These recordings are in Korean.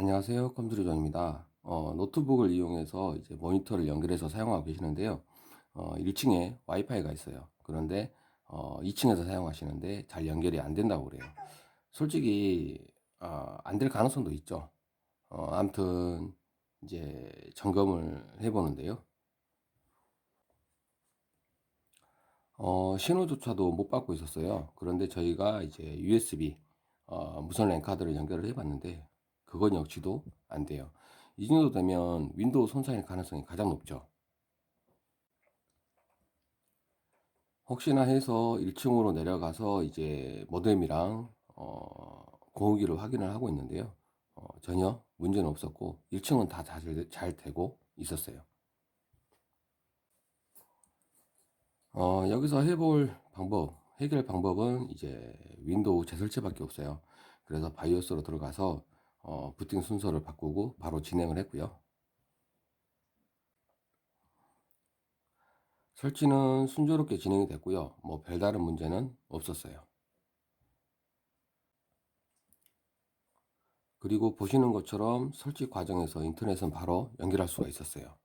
안녕하세요. 컴퓨터존입니다. 어, 노트북을 이용해서 이제 모니터를 연결해서 사용하고 계시는데요. 어, 1층에 와이파이가 있어요. 그런데 어, 2층에서 사용하시는데 잘 연결이 안 된다고 그래요. 솔직히 어, 안될 가능성도 있죠. 어, 아무튼 이제 점검을 해보는데요. 어, 신호조차도 못 받고 있었어요. 그런데 저희가 이제 USB 어, 무선 랜 카드를 연결을 해봤는데 그건 역시도 안 돼요. 이 정도 되면 윈도우 손상일 가능성이 가장 높죠. 혹시나 해서 1층으로 내려가서 이제 모뎀이랑 어, 공유기를 확인을 하고 있는데요. 어, 전혀 문제는 없었고 1층은 다 잘, 잘 되고 있었어요. 어, 여기서 해볼 방법, 해결 방법은 이제 윈도우 재설치밖에 없어요. 그래서 바이오스로 들어가서 어, 부팅 순서를 바꾸고 바로 진행을 했고요. 설치는 순조롭게 진행이 됐고요. 뭐 별다른 문제는 없었어요. 그리고 보시는 것처럼 설치 과정에서 인터넷은 바로 연결할 수가 있었어요.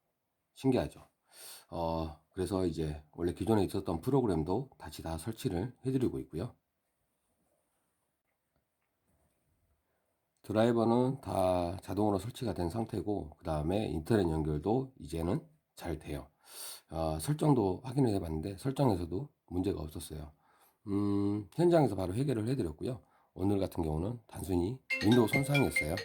신기하죠? 어, 그래서 이제 원래 기존에 있었던 프로그램도 다시 다 설치를 해드리고 있고요. 드라이버는 다 자동으로 설치가 된 상태고 그 다음에 인터넷 연결도 이제는 잘 돼요. 어, 설정도 확인을 해봤는데 설정에서도 문제가 없었어요. 음, 현장에서 바로 해결을 해드렸고요. 오늘 같은 경우는 단순히 윈도우 손상이었어요.